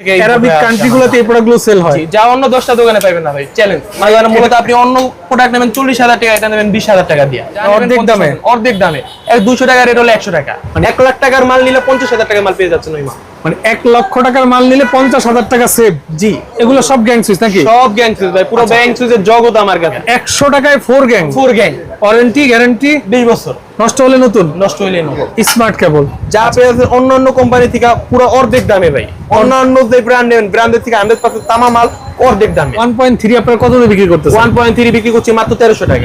Arabic কান্ট্রিগুলোতে এই প্রোডাক্টগুলো sell হয়। যা অন্য দশটা দোকানে পাবেন না ভাই চ্যালেঞ্জ মানে মূলত আপনি অন্য প্রোডাক্ট নেবেন চল্লিশ হাজার টাকা এটা নেবেন বিশ হাজার টাকা দিয়ে। অর্ধেক দামে? অর্ধেক দামে। এক দুশো টাকা রেট হলো একশো টাকা। মানে এক লাখ টাকার মাল নিলে পঞ্চাশ হাজার টাকার মাল পেয়ে যাচ্ছেন ওই মাল। মানে এক লক্ষ টাকার মাল নিলে পঞ্চাশ হাজার টাকা সেভ জি। এগুলো সব গ্যাং সুইচ নাকি? সব গ্যাং সুইচ ভাই পুরো সুইচের জগৎ আমার কাছে। একশো টাকায় four gang four gang warranty guarantee বিশ বছর। নষ্ট হলে নতুন? নষ্ট হইলে নেব স্মার্ট কেবল যা পেয়েছে অন্য অন্য কোম্পানি থেকে পুরো অর্ধেক দামে ভাই। অন্যান্য যে ব্র্যান্ড নেবেন ব্র্যান্ডের থেকে হান্ড্রেড পার্সেন্ট তামা মাল অর্ধেক দামে। ওয়ান পয়েন্ট থ্রি আপনার কত বিক্রি করতেছে ওয়ান পয়েন্ট থ্রি বিক্রি করছি মাত্র তেরোশো টাকা?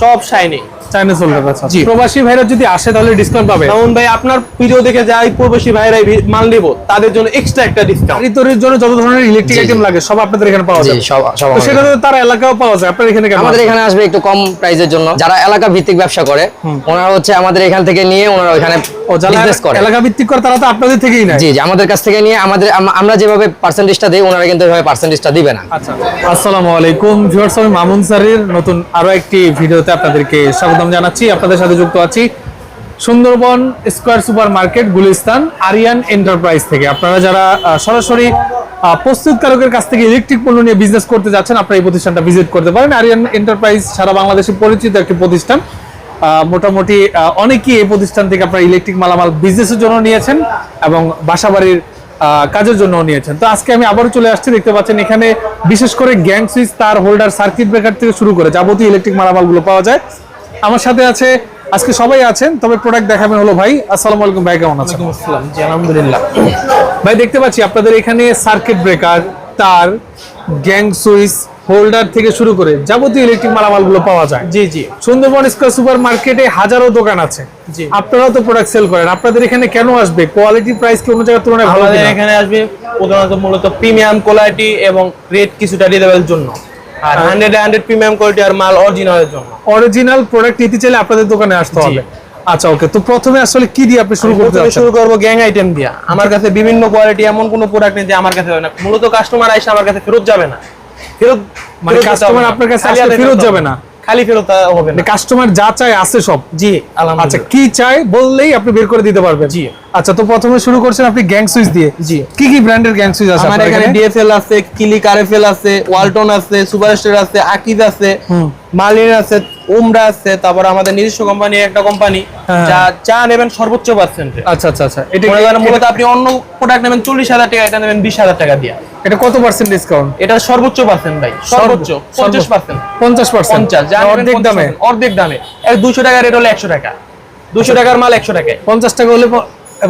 সব শাইনি চাইনিজ সোল্ডার আচ্ছা প্রবাসী ভাইরা যদি আসে তাহলে ডিসকাউন্ট পাবে। ভাই আপনার ভিডিও দেখে যাই প্রবাসী ভাইরাই মাল নেব তাদের জন্য এক্সট্রা একটা ডিসকাউন্ট জন্য যত ধরনের ইলেকট্রিক। আইটেম লাগে সব আপনাদের এখানে পাওয়া জি যায় সব সেটা তো তার এলাকাও পাওয়া যায়। আপনার এখানে আমাদের এখানে আসবে একটু কম প্রাইসের জন্য। যারা এলাকা ভিত্তিক ব্যবসা করে ওনারা হচ্ছে আমাদের এখান থেকে নিয়ে ওনারা ওখানে ও যারা এলাকা ভিত্তিক করে তারা তো আপনাদের থেকেই নেয়। জি জি আমাদের কাছ থেকে নিয়ে আমাদের আমরা যেভাবে পার্সেন্টেজটা দিই ওনারা কিন্তু ওইভাবে পার্সেন্টেজটা দিবে না। আচ্ছা আসসালামু আলাইকুম। ভিউয়ার্স আমি মামুন স্যারের নতুন আরও একটি ভিডিওতে আপনাদেরকে স্বাগতম জানাচ্ছি। আপনাদের সাথে যুক্ত আছি Sundarban square super market Gulistan Arian enterprise থেকে। আপনারা যারা সরাসরি প্রস্তুতকারকের কাছ থেকে ইলেকট্রিক পণ্য নিয়ে বিজনেস করতে যাচ্ছেন আপনারা এই প্রতিষ্ঠানটা ভিজিট করতে পারেন। আরিয়ান এন্টারপ্রাইজ সারা বাংলাদেশে পরিচিত একটি প্রতিষ্ঠান। মোটামুটি অনেকেই এই প্রতিষ্ঠান থেকে আপনারা ইলেকট্রিক মালামাল বিজনেসের জন্য নিয়েছেন এবং বাসাবাড়ির কাজের জন্য নিয়েছেন। তো আজকে আমি আবারও চলে আসছি দেখতে পাচ্ছেন এখানে বিশেষ করে গ্যাং সুইচ তার হোল্ডার সার্কিট ব্রেকার থেকে শুরু করে যাবতীয় ইলেকট্রিক মালামালগুলো পাওয়া যায়। আমার সাথে আছে আজকে সবাই আছেন তবে প্রোডাক্ট দেখাবেন হলো ভাই। আসসালামু আলাইকুম ভাই কেমন আছেন? আসসালাম। জি আলহামদুলিল্লাহ। ভাই দেখতে পাচ্ছি আপনাদের এখানে সার্কিট ব্রেকার তার গ্যাং সুইচ হোল্ডার থেকে শুরু করে যাবতীয় ইলেকট্রিক মালামালগুলো পাওয়া যায়। জি জি। সুন্দরবন স্কয়ার সুপার মার্কেটে হাজারো দোকান আছে। জি। আপনারাও তো প্রোডাক্ট সেল করেন। আপনাদের এখানে কেন আসবে? কোয়ালিটি প্রাইস কি অন্য জায়গার তুলনায় ভালো এখানে আসবে প্রধানত মূলত প্রিমিয়াম কোয়ালিটি এবং রেট কিছুটা রিজনেবল জন্য। আর হান্ড্রেড হান্ড্রেড প্রিমিয়াম কোয়ালিটি আর মাল অরিজিনালের জন্য। অরিজিনাল প্রোডাক্ট নিতে চাইলে আপনাদের দোকানে আসতে হবে। আচ্ছা ওকে তো প্রথমে আসলে কি দিয়ে আপনি শুরু করতে চাচ্ছেন শুরু করব গ্যাং আইটেম দিয়া। আমার কাছে বিভিন্ন কোয়ালিটি এমন কোনো প্রোডাক্ট নেই যে আমার কাছে হয় না। মূলত কাস্টমার আইসা আমার কাছে ফেরত যাবে না। ফেরত মানে না। আপনার কাছে আসলে ফেরত যাবে না? খালি ফেরত হবে না। মানে কাস্টমার যা চায় আছে সব। জি আচ্ছা কি চাই বললেই আপনি বের করে দিতে পারবেন। জি। আচ্ছা তো প্রথমে শুরু করছেন আপনি গ্যাং সুইচ দিয়ে। জি। কি কি ব্র্যান্ডের গ্যাং সুইচ আছে আমার এখানে ডিএফএল আছে ক্লিক আরএফএল আছে ওয়ালটন আছে সুপারস্টার আছে আকিজ আছে মালিন আছে উমরা আছে তারপর আমাদের নিজস্ব কোম্পানি একটা কোম্পানি হ্যাঁ। যা চা নেবেন সর্বোচ্চ পার্সেন্টে আচ্ছা আচ্ছা আচ্ছা। এটা মনে মূলত আপনি অন্য প্রোডাক্ট নেবেন চল্লিশ হাজার টাকা এটা নেবেন বিশ হাজার টাকা দিয়ে। এটা কত পার্সেন্ট ডিসকাউন্ট এটা সর্বোচ্চ পার্সেন্ট ভাই সর্বোচ্চ পঞ্চাশ পার্সেন্ট পঞ্চাশ পার্সেন্ট পঞ্চাশ যা নেবেন অর্ধেক 50% দামে। অর্ধেক দামে। এক দুশো টাকা রেট হলো একশো টাকা। দুশো টাকার মাল একশো টাকায়। পঞ্চাশ টাকা হলে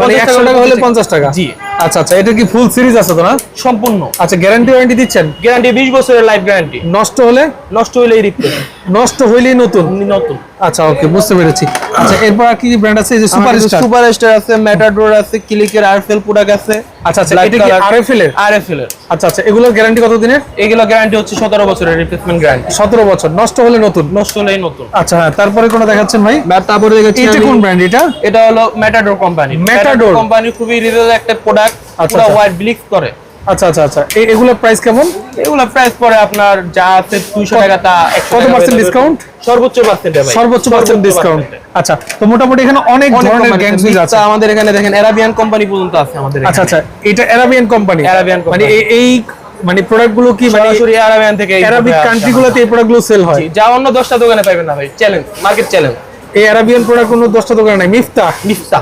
মানে 50 একশো টাকা হলে পঞ্চাশ টাকা। জি। আচ্ছা আচ্ছা এটা কি ফুল সিরিজ আছে তো না? সম্পূর্ণ। আচ্ছা গ্যারান্টি ওয়ারেন্টি দিচ্ছেন? গ্যারান্টি বিশ বছরের লাইফ গ্যারান্টি নষ্ট হলে? নষ্ট হইলেই রিপ্লেস নষ্ট হইলেই নতুন? নতুন। আচ্ছা ওকে বুঝতে পেরেছি। আচ্ছা এরপর আর কি ব্র্যান্ড আছে? এই যে সুপার স্টার সুপার স্টার আছে মেটাডোর আছে ক্লিকের আরফেল প্রোডাক্ট আছে। আচ্ছা আচ্ছা এটা কি আরএফএল এর? আরএফএল এর। আচ্ছা আচ্ছা এগুলোর গ্যারান্টি কত দিনের এগুলো গ্যারান্টি হচ্ছে সতেরো বছরের রিপ্লেসমেন্ট গ্যারান্টি সতেরো বছর নষ্ট হলে নতুন? নষ্ট হলেই নতুন। আচ্ছা হ্যাঁ তারপরে কোনো দেখাচ্ছেন ভাই? তারপরে দেখেছি এটা কোন ব্র্যান্ড এটা? এটা হলো মেটাডোর কোম্পানি Matador। কোম্পানি খুবই রিজনেবল একটা প্রোডাক্ট আচ্ছা, পুরো আচ্ছা। হোয়াইট ব্লিক্স করে। আচ্ছা আচ্ছা আচ্ছা। এই এগুলোর প্রাইস কেমন? এগুলো প্রাইস পরে আপনার যা আছে 200 টাকা তা কত টাকা percent বেড়ে discount? যাবে। সর্বোচ্চ পার্সেন্টে ভাই। সর্বোচ্চ পার্সেন্ট ডিসকাউন্ট আচ্ছা তো মোটামুটি এখানে অনেক অনেক ধরনের কোম্পানি গ্যাং সুইচ আছে। আমাদের এখানে দেখেন অ্যারাবিয়ান কোম্পানি পর্যন্ত আছে আমাদের আচ্ছা আচ্ছা এটা অ্যারাবিয়ান কোম্পানি Arabian মানে এই- মানে প্রোডাক্টগুলো কি মানে সরাসরি অ্যারাবিয়ান থেকে অ্যারাবিক কান্ট্রি গুলোতে এই প্রোডাক্টগুলো সেল হয়? যা অন্য 10টা দোকানে পাবেন না ভাই। চ্যালেঞ্জ মার্কেট চ্যালেঞ্জ এই অ্যারাবিয়ান প্রোডাক্ট কোনো দশটা দোকানে নাই। মিফতা? মিফতা।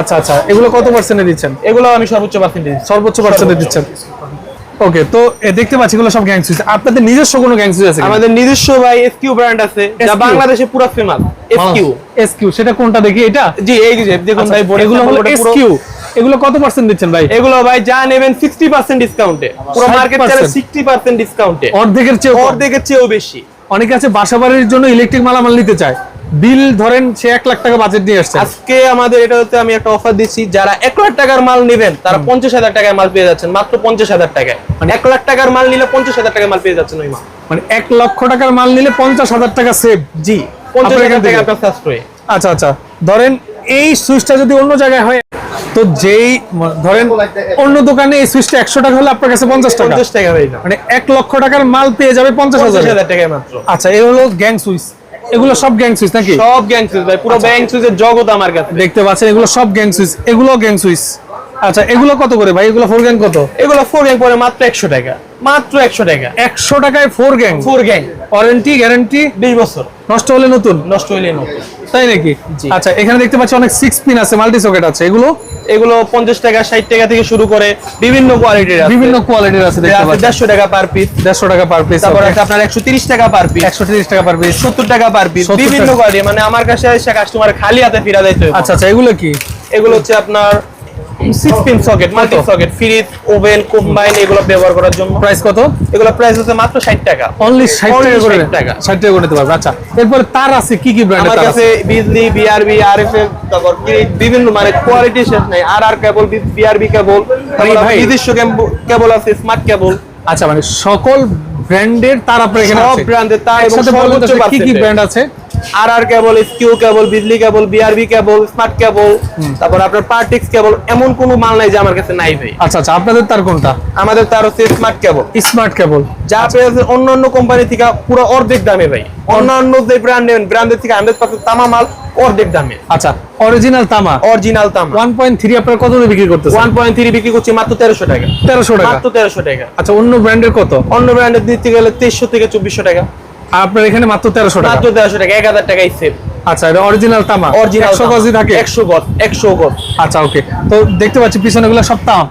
আচ্ছা আচ্ছা এগুলো কত পার্সেন্টে দিচ্ছেন? এগুলো আমি সর্বোচ্চ পার্সেন্টেজ সর্বোচ্চ পার্সেন্টে দিচ্ছেন। ওকে তো এ দেখতে পাচ্ছি এগুলো সব গ্যাং সুইচ আপনাদের নিজস্ব কোনো গ্যাং সুইচ আছে আমাদের নিজস্ব ভাই এসকিউ ব্র্যান্ড আছে যা বাংলাদেশে পুরো ফেমাস এসকিউ এসকিউ সেটা কোনটা দেখি এটা? জি এই যে দেখুন ভাই বোর্ড এগুলো হলো এসকিউ এগুলো কত পার্সেন্ট দিচ্ছেন ভাই? এগুলো ভাই যা নেবেন 60% ডিসকাউন্টে পুরো মার্কেট চ্যালেঞ্জ 60% ডিসকাউন্টে অর্ধেকের চেয়ে অর্ধেকের চেয়েও বেশি। অনেকে আছে বাসাবাড়ির জন্য ইলেকট্রিক মালামাল নিতে চায়। বিল ধরেন সে এক লাখ টাকা বাজেট নিয়ে আসছে। আজকে আমাদের এটা হচ্ছে আমি একটা অফার দিচ্ছি যারা এক লাখ টাকার মাল নেবেন তারা পঞ্চাশ হাজার টাকায় মাল পেয়ে যাচ্ছেন মাত্র পঞ্চাশ হাজার টাকায়। মানে এক লাখ টাকার মাল নিলে পঞ্চাশ হাজার টাকায় মাল পেয়ে যাচ্ছেন ওই মাল। মানে এক লক্ষ টাকার মাল নিলে পঞ্চাশ হাজার টাকা সেভ জি পঞ্চাশ হাজার টাকা আপনার সাশ্রয়। আচ্ছা আচ্ছা। ধরেন এই সুইচটা যদি অন্য জায়গায় হয় তো যেই ধরেন অন্য দোকানে এই সুইচটা একশো টাকা হলে আপনার কাছে পঞ্চাশ টাকা। পঞ্চাশ টাকা মানে এক লক্ষ টাকার মাল পেয়ে যাবে পঞ্চাশ হাজার। টাকায় মাত্র। আচ্ছা এই হলো গ্যাং সুইচ। এগুলো সব গ্যাং সুইচ নাকি? সব গ্যাং সুইচ ভাই পুরো সুইচের জগৎ আমার কাছে। দেখতে পাচ্ছেন এগুলো সব গ্যাং সুইচ এগুলো গ্যাং সুইচ আচ্ছা এগুলো কত করে ভাই? এগুলো ফোর গ্যাং কত? এগুলো ফোর গ্যাং পরে মাত্র একশো টাকা মাত্র একশো টাকা। একশো টাকায় four gang four gang warranty guarantee বিশ বছর। নষ্ট হলে নতুন? নষ্ট হলে নতুন। তাই নাকি? আচ্ছা এখানে দেখতে পাচ্ছি অনেক সিক্স পিন আছে মাল্টি সকেট আছে। এগুলো? এগুলো পঞ্চাশ টাকা ষাট টাকা থেকে শুরু করে বিভিন্ন কোয়ালিটির বিভিন্ন কোয়ালিটির আছে দেড়শো টাকা পার পিস দেড়শো টাকা পার পিস তারপর আছে আপনার একশো তিরিশ টাকা পার পিস একশো তিরিশ টাকা পার পিস সত্তর টাকা পার পিস বিভিন্ন কোয়ালিটি মানে আমার কাছে এসে কাস্টমার খালি হাতে ফিরা দেয় আচ্ছা আচ্ছা এগুলো কি? এগুলো হচ্ছে আপনার six pin socket multi socket fridge oven combine এগুলো ব্যবহার করার জন্য। প্রাইস কত? এগুলো প্রাইস হচ্ছে মাত্র ষাট টাকা। অনলি ষাট Only টাকা করে 60 টাকা। করে নিতে পারবে। আচ্ছা এরপরে তার আছে কি কি ব্র্যান্ডের তার আছে? বিজলি বিআরবি আরএফএল তারপর বিভিন্ন মানে কোয়ালিটি শেষ নাই। আর আর কেবল বিআরবি কেবল ভাই। নিজস্ব কেবল আছে স্মার্ট কেবল আচ্ছা মানে সকল ব্র্যান্ডের তার আপনার এখানে সব ব্র্যান্ডের তার এবং সর্বোচ্চ কি কি ব্র্যান্ড আছে? আর আর cable skew cable Bijli cable BRB cable smart cable তারপর আপনার পার্টিক্স কেবল এমন কোনো মাল নাই যে আমার কাছে নাই ভাই। আচ্ছা আচ্ছা আপনাদের তার কোনটা? আমাদের তার হচ্ছে স্মার্ট কেবল স্মার্ট কেবল যা পেয়েছে অন্য অন্য কোম্পানি থেকে পুরো অর্ধেক দামে ভাই। অন্যান্য যে ব্র্যান্ড নেবেন ব্র্যান্ডের থেকে হান্ড্রেড পার্সেন্ট তামা মাল অর্ধেক দামে। আচ্ছা অরিজিনাল তামা? অরিজিনাল তামা। ওয়ান পয়েন্ট থ্রি আপনার কত দিয়ে বিক্রি করতেছেন? ওয়ান পয়েন্ট থ্রি বিক্রি করছি মাত্র তেরোশো টাকা। তেরোশো টাকা? মাত্র তেরোশো টাকা। আচ্ছা অন্য ব্র্যান্ডের কত? অন্য ব্র্যান্ডের দিতে গেলে তেইশশো থেকে চব্বিশশো টাকা। আর আপনার এখানে মাত্র তেরোশো টাকা। মাত্র তেরোশো টাকা এক হাজার টাকাই সেভ আচ্ছা এটা অরিজিনাল তামা। অরিজিনাল একশো গজই থাকে? একশো গজ একশো গজ। আচ্ছা ওকে তো দেখতে পাচ্ছি পিছনে গুলো সব তাম।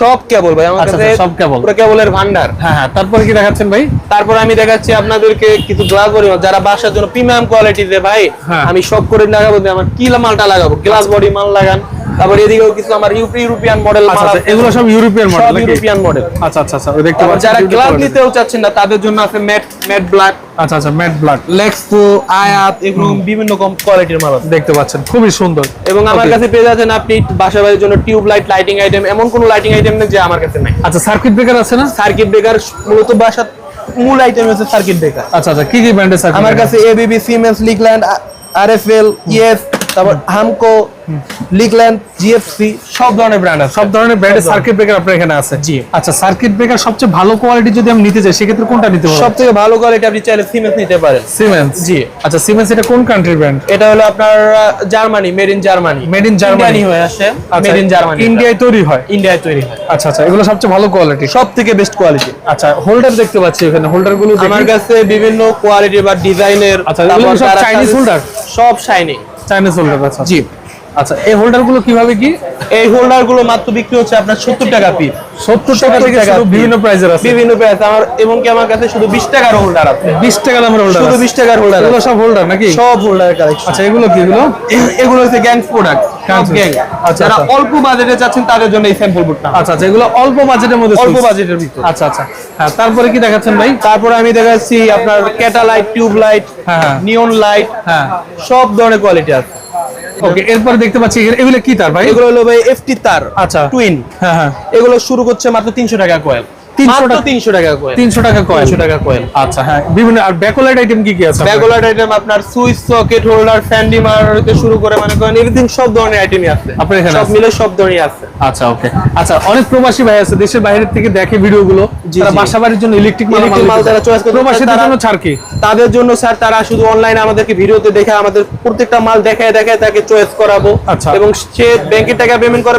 সব কেবল ভাই আমার আচ্ছা, কাছে আচ্ছা, সব কেবল। পুরো কেবলের ভান্ডার। হ্যাঁ হ্যাঁ তারপরে কি দেখাচ্ছেন ভাই? তারপর আমি দেখাচ্ছি আপনাদেরকে কিছু গ্লাস বডি যারা বাসার জন্য প্রিমিয়াম কোয়ালিটি যে ভাই হ্যাঁ। আমি সব করে লাগাবো আমার কি মালটা লাগাবো। গ্লাস বডি মাল লাগান। তারপর এদিকেও কিছু আমার ইউপি ইউরোপিয়ান মডেল আচ্ছা আচ্ছা এগুলো সব ইউরোপিয়ান সব মডেল ইউরোপিয়ান মডেল আচ্ছা আচ্ছা আচ্ছা দেখতে তারপর পাচ্ছি যারা গ্লাস নিতেও চাচ্ছেন না তাদের জন্য আছে ম্যাট ম্যাট ব্ল্যাক আচ্ছা আচ্ছা ম্যাট ব্লাড লেক্সপো আয়াত এগুলো বিভিন্ন রকম কোয়ালিটির মাল আছে। দেখতে পাচ্ছেন খুবই সুন্দর। এবং আমার কাছে পেয়ে যাচ্ছেন আপনি বাসা বাড়ির জন্য টিউব লাইট লাইটিং আইটেম এমন কোন লাইটিং আইটেম নেই যে আমার কাছে নাই। আচ্ছা সার্কিট ব্রেকার আছে না? সার্কিট ব্রেকার মূলত বাসার মূল আইটেম হচ্ছে সার্কিট ব্রেকার আচ্ছা আচ্ছা কি কি ব্র্যান্ডের সার্কিট আমার কাছে এবিবি সিমেন্স লিগল্যান্ড আরএফএল ইএফ তারপর হামকো লিগল্যান্ড জিএফসি সব ধরনের ব্র্যান্ড আছে। সব ধরনের ব্র্যান্ডের সার্কিট ব্রেকার আপনার এখানে আছে। জি। আচ্ছা সার্কিট ব্রেকার সবচেয়ে ভালো কোয়ালিটি যদি আমি নিতে চাই সেক্ষেত্রে কোনটা নিতে পারব সব থেকে ভালো কোয়ালিটি আপনি চাইলে সিমেন্স নিতে পারেন। সিমেন্স জি। আচ্ছা সিমেন্স এটা কোন কান্ট্রির ব্র্যান্ড এটা হলো আপনার Germany made in Germany in Germany। ইন্ডিয়ানি হয়ে আসে। মেড ইন জার্মানি ইন্ডিয়ায় তৈরি হয়? ইন্ডিয়ায় তৈরি হয়। আচ্ছা আচ্ছা এগুলো সবচেয়ে ভালো কোয়ালিটি সব থেকে বেস্ট কোয়ালিটি আচ্ছা হোল্ডার দেখতে পাচ্ছি এখানে। হোল্ডারগুলো। আমার কাছে বিভিন্ন কোয়ালিটি বা ডিজাইনের আচ্ছা, Chinese holder? সব শাইনি চাইনিজ হোল্ডার আচ্ছা জি। আচ্ছা এই হোল্ডারগুলো কীভাবে কি? এই হোল্ডারগুলো মাত্র বিক্রি হচ্ছে আপনার সত্তর টাকা পিস সত্তর টাকা থেকে বিভিন্ন প্রাইজের আছে। বিভিন্ন প্রাইস আমার এবং কি আমার কাছে শুধু বিশ টাকার হোল্ডার আছে। বিশ টাকা দামের হোল্ডার শুধু বিশ টাকার হোল্ডার এগুলো সব হোল্ডার নাকি? সব হোল্ডার কালেকশন আচ্ছা এগুলো কি এগুলো? এগুলো হচ্ছে গ্যাংস প্রোডাক্ট যারা আচ্ছা। অল্প বাজেটে চাচ্ছেন তাদের জন্য এই স্যাম্পল বুটটা আচ্ছা আচ্ছা এগুলো অল্প বাজেটের মধ্যে অল্প বাজেটের ভিতর। আচ্ছা আচ্ছা। হ্যাঁ তারপরে কি দেখাচ্ছেন ভাই? তারপরে আমি দেখাচ্ছি আপনার ক্যাটালাইট টিউব লাইট হ্যাঁ, হ্যাঁ। নিয়ন লাইট হ্যাঁ। সব ধরনের কোয়ালিটি আছে। ওকে এরপরে দেখতে পাচ্ছি এগুলো- কি তার ভাই? এগুলো হলো ভাই এফটি তার আচ্ছা। টুইন হ্যাঁ হ্যাঁ। এগুলো শুরু করছে মাত্র তিনশো টাকা কয়েল 300? তিনশো টাকা কয়েল তিনশো টাকা কয়েল টাকা কয়েল আচ্ছা হ্যাঁ বিভিন্ন আর ব্যাকলাইট আইটেম কি কি আছে আপনার? আইটেম আপনার সুইচ সকেট হোল্ডার ফ্যান্ডি মার থেকে শুরু করে মানে করেন এভরিথিং সব ধরনের আইটেমই আছে। আপনার এখানে সব মিলে সব ধরনের আছে। আচ্ছা ওকে আচ্ছা অনেক প্রবাসী ভাই আছে দেশের বাইরে থেকে দেখে ভিডিওগুলো। জি, তারা বাসা বাড়ির জন্য ইলেকট্রিক মাল Electric মাল যারা choice করতে প্রবাসীদের তারা- জন্য ছাড় কি? তাদের জন্য স্যার তারা শুধু অনলাইনে আমাদেরকে ভিডিওতে দেখে আমাদের প্রত্যেকটা মাল দেখায় দেখায় তাকে চয়েস করাবো। আচ্ছা। এবং সে ব্যাংকের টাকা পেমেন্ট করে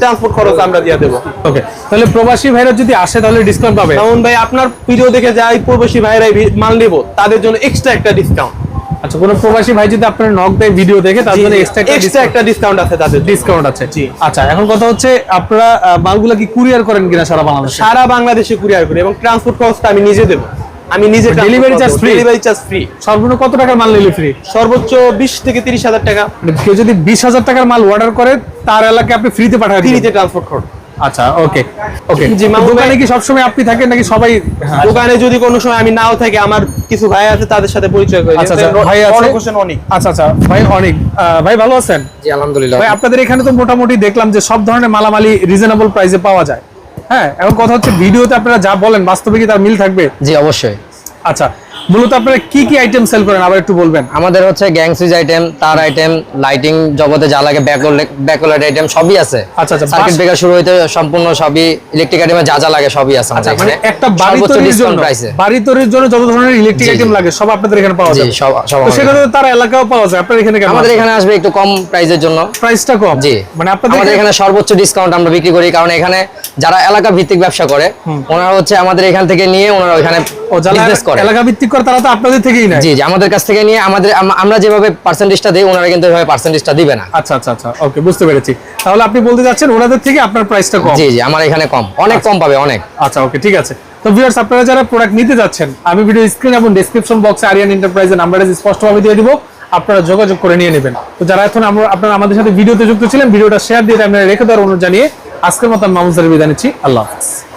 ট্রান্সপোর্ট খরচ আমরা দিয়ে দেবো। ওকে তাহলে প্রবাসী ভাইরা যদি আসে তাহলে ডিসকাউন্ট পাবে? যেমন ভাই আপনার ভিডিও দেখে যাই প্রবাসী ভাইরাই মাল নেব তাদের জন্য এক্সট্রা একটা ডিসকাউন্ট আচ্ছা কোনো প্রবাসী ভাই যদি আপনার নক দেয় ভিডিও দেখে তার জন্য এক্সট্রা এক্সট্রা একটা ডিসকাউন্ট আছে তাদের ডিসকাউন্ট আছে। আচ্ছা এখন কথা হচ্ছে আপনারা মালগুলা কি কুরিয়ার করেন কিনা সারা বাংলাদেশে? সারা বাংলাদেশে কুরিয়ার করি এবং ট্রান্সপোর্ট খরচটা আমি নিজে দেবো। আমি নিজে Delivery charge free? Delivery charge free সর্বনিম্ন কত টাকার মাল নিলে ফ্রি সর্বোচ্চ বিশ থেকে তিরিশ হাজার টাকা। কেউ যদি বিশ হাজার টাকার মাল অর্ডার করে তার এলাকায় আপনি ফ্রিতে পাঠায় ফ্রিতে ট্রান্সপোর্ট খরচ আচ্ছা ওকে ওকে জি, দোকানে কি সবসময় আপনি থাকেন নাকি সবাই হ্যাঁ, দোকানে যদি কোনো সময় আমি নাও থাকি আমার কিছু ভাই আছে তাদের সাথে পরিচয় করি আচ্ছা, আচ্ছা, ভাই আছে? অনেক অনেক। আচ্ছা আচ্ছা ভাই অনেক। ভাই ভালো আছেন? জি আলহামদুলিল্লাহ। ভাই আপনাদের এখানে তো মোটামুটি দেখলাম যে সব ধরনের মালামালি রিজনেবল প্রাইসে পাওয়া যায়। হ্যাঁ এখন কথা হচ্ছে ভিডিওতে আপনারা যা বলেন বাস্তবে কি তার মিল থাকবে? জি অবশ্যই। আচ্ছা মূলত আপনারা কি কি আইটেম সেল করেন? আবার একটু বলবেন। আমাদের হচ্ছে গ্যাং সুইচ আইটেম তার আইটেম লাইটিং জগতে যা লাগে ব্যাকলাইট আইটেম সবই আছে। আচ্ছা, আচ্ছা, সার্কিট ব্রেকার শুরু হইতে সম্পূর্ণ সবই ইলেকট্রিক আইটেমে যা যা লাগে সবই আছে আমাদের মানে একটা বাড়ি তৈরির জন্য বাড়ি তৈরির জন্য যত ধরনের ইলেকট্রিক আইটেম লাগে সব আপনাদের এখানে পাওয়া যায় সব সব তো সেটা তার এলাকাও পাওয়া যায়। আপনার এখানে আমাদের এখানে আসবে একটু কম প্রাইসের জন্য। প্রাইসটা কম? জি। মানে আপনাদের এখানে সর্বোচ্চ ডিসকাউন্ট আমরা বিক্রি করি কারণ এখানে যারা এলাকা ভিত্তিক ব্যবসা করে ওনারা হচ্ছে আমাদের এখান থেকে নিয়ে ওনারা ওখানে ও যারা বিজনেস করে। এলাকা ভিত্তিক করে তারা তো আপনাদের থেকেই নেয়। জি জি আমাদের কাছ থেকে নিয়ে আমাদের আমরা যেভাবে পার্সেন্টেজটা দিই ওনারা কিন্তু ওইভাবে পার্সেন্টেজটা দিবে না। আচ্ছা আচ্ছা আচ্ছা ওকে বুঝতে পেরেছি। তাহলে আপনি বলতে যাচ্ছেন ওনাদের থেকে আপনার প্রাইসটা কম। জি জি আমার এখানে কম। অনেক কম পাবে অনেক। আচ্ছা ওকে ঠিক আছে। তো ভিউয়ার্স আপনারা যারা প্রোডাক্ট নিতে যাচ্ছেন আমি ভিডিও স্ক্রিন এবং ডেসক্রিপশন বক্সে আরিয়ান এন্টারপ্রাইজের নাম্বারটা স্পষ্টভাবে দিয়ে দিব আপনারা যোগাযোগ করে নিয়ে নেবেন। তো যারা এখন আমরা আপনারা আমাদের সাথে ভিডিওতে যুক্ত ছিলেন ভিডিওটা শেয়ার দিয়ে আপনারা রেখে দেওয়ার অনুরোধ জানিয়ে আজকের মতো আমি স্যারের বিদায় নিচ্ছি। আল্লাহ হাফিজ।